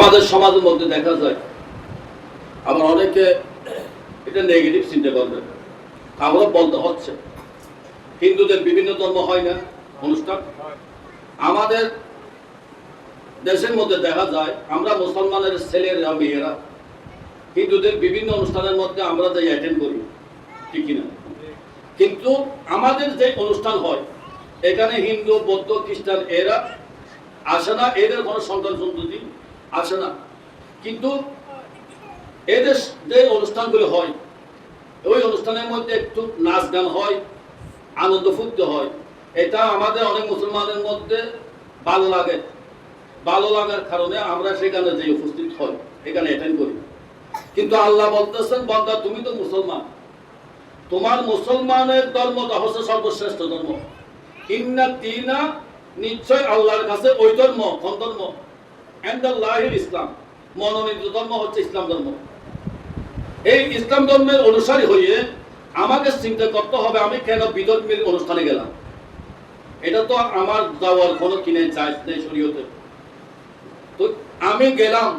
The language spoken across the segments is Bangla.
আমাদের সমাজের মধ্যে দেখা যায়, আবার অনেকে এটা নেগেটিভ চিন্তা করবে তাহলে বলতে হচ্ছে, হিন্দুদের বিভিন্ন ধর্ম হয় না, অনুষ্ঠান? আমাদের দেশের মধ্যে দেখা যায়, আমরা মুসলমানের ছেলেরা, মেয়েরা, হিন্দুদের বিভিন্ন অনুষ্ঠানের মধ্যে আমরা যাই অ্যাটেন্ড করি, ঠিক কিনা? কিন্তু আমাদের যে অনুষ্ঠান হয়, এখানে হিন্দু, বৌদ্ধ, খ্রিস্টান, এরা আসে না, এদের কোনো সন্তান সন্ততি আসে না। কিন্তু এদের যে অনুষ্ঠানগুলো হয়, ওই অনুষ্ঠানের মধ্যে একটু নাচ গান হয়, আনন্দ ফুর্তি হয়। এটা আমাদের অনেক মুসলমানের মধ্যে ভালো লাগে। ভালো লাগার কারণে আমরা সেখানে যে উপস্থিত হই, এখানে অ্যাটেন্ড করি। কিন্তু আল্লাহ বলতেছেন, বন্দা, তুমি তো মুসলমান। তোমার মুসলমানের ধর্মটা হচ্ছে সর্বশ্রেষ্ঠ ধর্ম। ইন্না তিনা, নিশ্চয় আল্লাহর কাছে ওই ধর্ম, কোন ধর্ম? এন্দাল্লাহির ইসলাম মনোনীত ধর্ম হচ্ছে ইসলাম ধর্ম। এই ইসলাম ধর্মের অনুসারী হয়ে আমাকে চিন্তা করতে হবে, আমি কেন বিধর্মীর অনুষ্ঠানে গেলাম? এটা তো আমার যাওয়ার কোনো কিনে চাই নেই শরীয়তে। তো আমি গেলাম।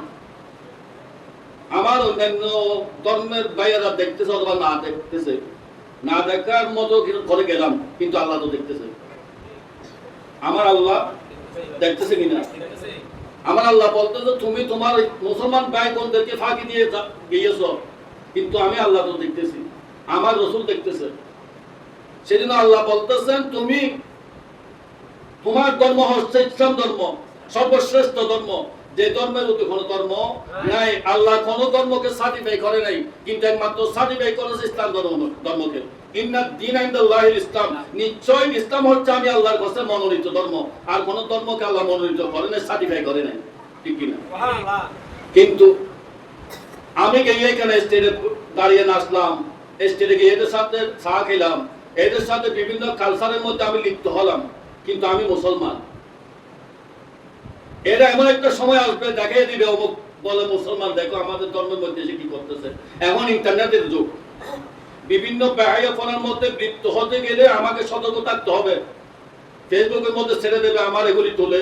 আমার অন্যান্য ধর্মের ভাইয়েরা দেখতেছে অথবা না দেখতেছে। না দেখার মতো করে গেলাম, কিন্তু আল্লাহ তো দেখতেছে। আমার আল্লাহ দেখতেছে কিনা? আমার আল্লাহ বলতেছে, তুমি তোমার মুসলমান ভাই বোনদেরকে ফাঁকি দিয়ে গিয়েছ। কিন্তু আমি আল্লাহ তো দেখতেছি। আমার রসুল দেখতেছে। সেদিন আল্লাহ বলতেছেন, তুমি তোমার ধর্ম হচ্ছে ইসলাম ধর্ম, সর্বশ্রেষ্ঠ ধর্ম। যে ধর্মের মধ্যে কোনো ধর্ম নাই আল্লাহ কোন ধর্মকে সার্টিফাই করে নাই কিন্তু একমাত্র সার্টিফাই করেছে ইসলাম ধর্ম ধর্মকে। ইন্না দিন ইসলাম নিশ্চয় ইসলাম হচ্ছে আমি আল্লাহর কাছে মনোনীত ধর্ম আর কোন ধর্মকে আল্লাহ মনোনীত করে নাই সার্টিফাই করে নাই। ঠিক কিনা? কিন্তু আমি গিয়ে এখানে স্টেজে দাঁড়িয়ে নাচলাম স্টেজে গিয়ে এদের সাথে চা খেলাম এদের সাথে বিভিন্ন কালচারের মধ্যে আমি লিপ্ত হলাম কিন্তু আমি মুসলমান। এরা এমন একটা সময় আসবে, দেখাই দিবে অমুক বলে মুসলমান, দেখো আমাদের ধর্মের মধ্যে এসে কি করতেছে। এখন ইন্টারনেটের যুগ। বিভিন্ন ব্যয়াপনার মধ্যে বৃত্ত হতে গেলে আমাকে সতর্ক থাকতে হবে। ফেসবুকের মধ্যে ছেড়ে দেবে, আমার এগুলি তোলে।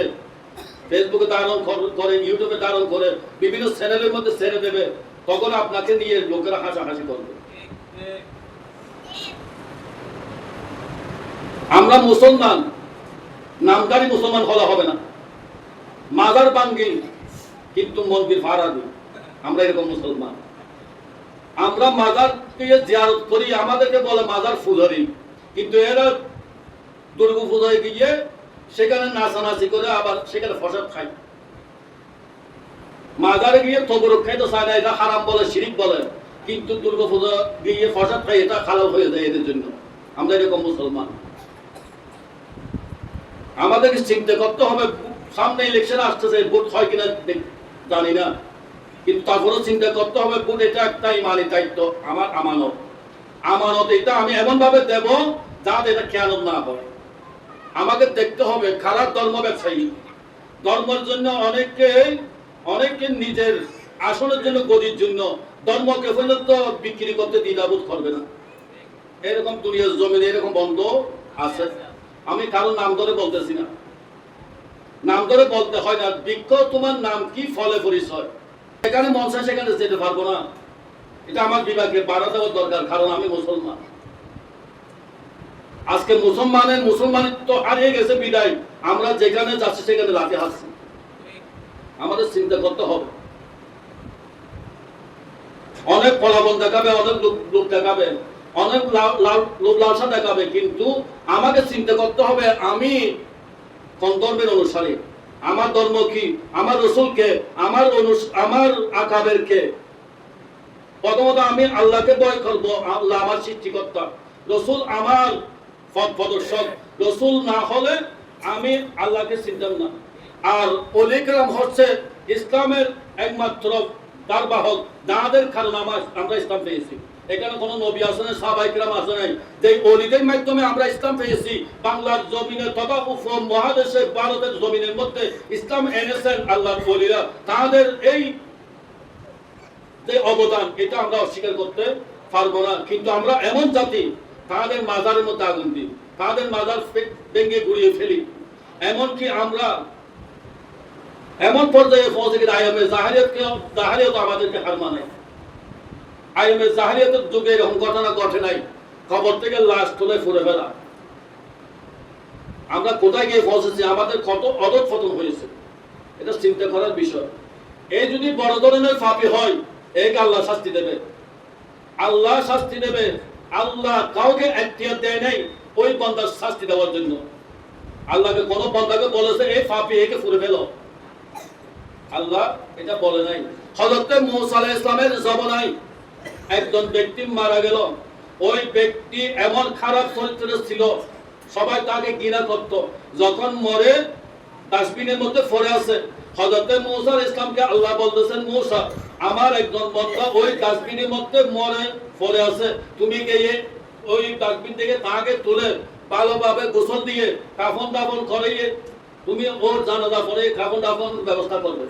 ফেসবুকে ধারণ করে ইউটিউবে ধারণ করে, বিভিন্ন চ্যানেলের মধ্যে ছেড়ে দেবে। তখন আপনাকে নিয়ে লোকেরা হাসাহাসি করবে। আমরা মুসলমান নামদারি মুসলমান হলে হবে না। মাজার বাঙ্গি কিন্তু মন্দির ভাড়া দিই আমরা এরকম মুসলমান। আমরা মাজার দিয়ে জিয়ারত করি, আমাদেরকে বলে মাজার ফুলহরি কিন্তু এরা দুর্গা পূজায় গিয়ে সেখানে নাচানাচি করে আবার সেখানে ফসল খায়। মাজারে গিয়ে তবরক খাইতে চায় না, এটা হারাম বলে, শিরিক বলে। কিন্তু দুর্গা পূজা গিয়ে ফসল খাই এটা খারাপ হয়ে যায় এদের জন্য। আমরা এরকম মুসলমান। আমাদেরকে চিন্তা করতে হবে সামনে ইলেকশন আসতেছে, ভোট হয় কিনা জানি না। কিন্তু তারপরেও চিন্তা করতে হবে, ভোট এটা একটা ইমানি দায়িত্ব আমার আমানত। আমানত এটা আমি এমন ভাবে দেব যাতে এটা খেয়ালত না হয়। আমাকে দেখতে হবে, খারাপ ধর্ম ব্যবসায়ী। ধর্মের জন্য অনেকে অনেককে নিজের আসনের জন্য গদির জন্য ধর্মকে পর্যন্ত বিক্রি করতে দ্বিধাবোধ করবে না। এরকম দুনিয়ার জমিনে এরকম বন্ধ আছে। আমি কারও নাম ধরে বলতেছি না। নাম ধরে বলতে হয় না। বৃক্ষ তোমার নাম কি? ফলে পরিচয়। সেখানে মন চায় সেখানে যেতে পারব না। এটা আমার বিভাগে বাড়া দেওয়ার দরকার, কারণ আমি মুসলমান। আজকে মুসলমানের মুসলমানিত্ব হারিয়ে গেছে বিদায়। আমরা যেখানে যাচ্ছি সেখানে লাঠি হাসছি আমাদের চিন্তা করতে হবে। অনেক ফলাফল দেখাবে, অনেক লোক লোক দেখাবে। অনেক লোভ লালসা দেখাবে। কিন্তু আমাকে চিন্তা করতে হবে, আমি কোন ধর্মের অনুসারী? আমার ধর্ম কি? আমার রসুলকে আমার আমার আকাবের কে? প্রথমত আমি আল্লাহকে ভয় করব, আল্লাহ আমার সৃষ্টিকর্তা। রসুল আমার পথ প্রদর্শক। রসুল না হলে আমি আল্লাহকে চিনতাম না। আর অলিকরাম হচ্ছে ইসলামের একমাত্র দারবাহক। যাদের কারণে আমার আমরা ইসলাম পেয়েছি। এখানে কোনো নবী আছে না সাহাবাইকরাম আছে নাই। যে অলিদের মাধ্যমে আমরা ইসলাম পেয়েছি, বাংলার জমিনে তথা উপ মহাদেশের ভারতের জমিনের মধ্যে ইসলাম এনেছেন আল্লাহর অলিরা তাদের এই যে অবদান, এটা আমরা অস্বীকার করতে পারব না। কিন্তু আমরা এমন জাতি, তাদের মাজারের মধ্যে আগুন দিই, তাদের মাজার ভেঙে গুড়িয়ে ফেলি। এমনকি আমরা এমন পর্যায়ে পৌঁছে গেছে আইএমএ জাহারিয়তকে জাহারিয়ত আমাদেরকে হার মানে। আইএমএ জাহারিয়তের যুগে এরকম ঘটনা ঘটে নাই। খবর থেকে লাশ তুলে ফুরে ফেলা। আমরা কোথায় গিয়ে পৌঁছেছি? আমাদের কত অদত পতন হয়েছে? এটা চিন্তা করার বিষয়। এই যদি বড় ধরনের পাপি হয়, একে আল্লাহ শাস্তি দেবে। আল্লাহ শাস্তি দেবে। আল্লাহ কাউকে এখতিয়ার দেয় নাই ওই বন্দার শাস্তি দেওয়ার জন্য। আল্লাহকে কোন বন্দাকে বলেছে, এই ফাঁপি একে ফুরে ফেলো। আল্লাহ এটা বলে নাই। হযরত মুসা আলাইহিস ইসলামের জমানায় একজন ব্যক্তি মারা গেল। ওই ব্যক্তি এমন খারাপ চরিত্রের ছিল, সবাই তাকে ঘৃণা করত। যখন মরে, ডাস্টবিনের মধ্যে পড়ে আছে। হযরত মুসা আলাইহিস ইসলামকে আল্লাহ বলতেছেন, মুসা, আমার একজন বন্দা ওই ডাস্টবিনের মধ্যে মরে, পড়ে আছে। তুমি গিয়ে ওই ডাস্টবিন থেকে তাকে তুলে ভালোভাবে গোসল দিয়ে কাফন দাফন করিয়ে তুমি ওর জানাজা পরে কাফন দাফন ব্যবস্থা করবে।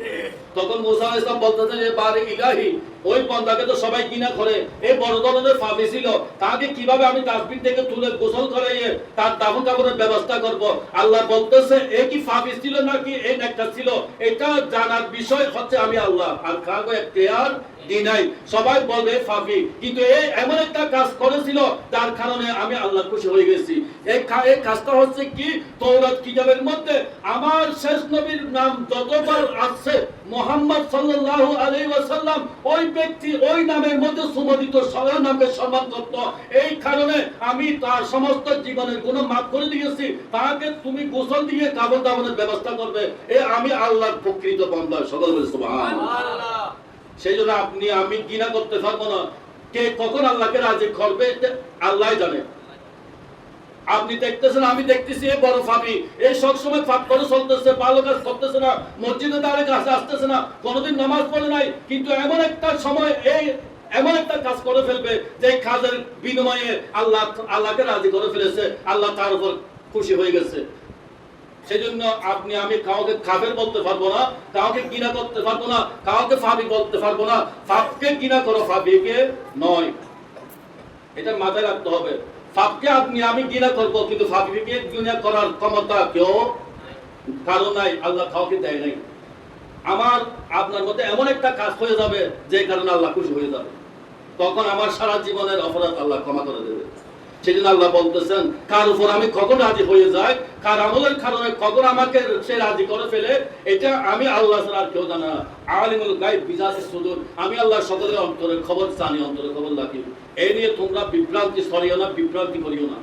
তখন মুসা ইসলাম বলতেছে যে, বারে ইলাহি, ওই বন্দাকে তো সবাই কিনা করে। এই বড় ধরনের পাপি ছিল। তাকে কীভাবে আমি ডাস্টবিন থেকে তুলে গোসল করাইয়ে তার দাফন কাপড়ের ব্যবস্থা করব? আল্লাহ বলতেছে, এ কি পাপি ছিল নাকি এই একটা ছিল? এটা জানার বিষয় হচ্ছে আমি আল্লাহ। আর কাগো এখতিয়ার দিই নাই। সবাই বলবে ফাফি কিন্তু এই এমন একটা কাজ করেছিল, যার কারণে আমি আল্লাহ খুশি হয়ে গেছি। এই কাজটা হচ্ছে কি? তৌরাত কিতাবের মধ্যে আমার শেষ নবীর নাম যতবার আসছে মোহাম্মদ সাল্লাল্লাহু আলাইহি ওয়াসাল্লাম ওই ব্যক্তি ওই নামের মধ্যে সুমোদিত সবার নামকে সম্মান করত। এই কারণে আমি তার সমস্ত জীবনের গুণ মাপ করে দিয়েছি। তাকে তুমি গোসল দিয়ে কাবর দাবনের ব্যবস্থা করবে। এ আমি আল্লাহর প্রকৃত বান্দা সকল সেই জন্য আপনি আমি গিনা করতে পারব না। কে কখন আল্লাহকে রাজি করবে আল্লাহ জানে। আপনি দেখতেছেন, আমি দেখতেছি এই বড় ফাবি এই সব সময় ফাপ করে চলতেছে, ভালো কাজ করতেছে না মসজিদে দাঁড়িয়ে কাছে আসতেছে না, কোনোদিন নামাজ পড়ে নাই, কিন্তু এমন একটা সময় এই এমন একটা কাজ করে ফেলবে যে কাজের বিনিময়ে আল্লাহ, আল্লাহকে রাজি করে ফেলেছে, আল্লাহ তার উপর খুশি হয়ে গেছে। সেই জন্য আপনি, আমি কাউকে কাফের বলতে পারব না, কাউকে কিনা করতে পারব না, কাউকে ফাবি বলতে পারব না। ফাপকে কিনা করো ফাবিকে নয়। এটা মাথায় রাখতে হবে। আপনি, আমি করব, কিন্তু করার ক্ষমতা কেউ কারও নাই, আল্লাহ কাউকে দেয় নাই। আমার, আপনার মধ্যে এমন একটা কাজ হয়ে যাবে যে কারণে আল্লাহ খুশি হয়ে যাবে। তখন আমার সারা জীবনের অপরাধ আল্লাহ ক্ষমা করে দেবে। সেদিন আল্লাহ বলতেছেন, কার উপর আমি কখন রাজি হয়ে যাই, কার আমলের কারণে কখন আমাকে সে রাজি করে ফেলে, এটা আমি আল্লাহ আর কেউ জানে আলিমুল গাইব বিজাসে সুদূর, আমি আল্লাহ সকলের অন্তরের খবর জানি অন্তরের খবর রাখি। এই নিয়ে তোমরা বিভ্রান্তি সরিও না বিভ্রান্তি করিও না।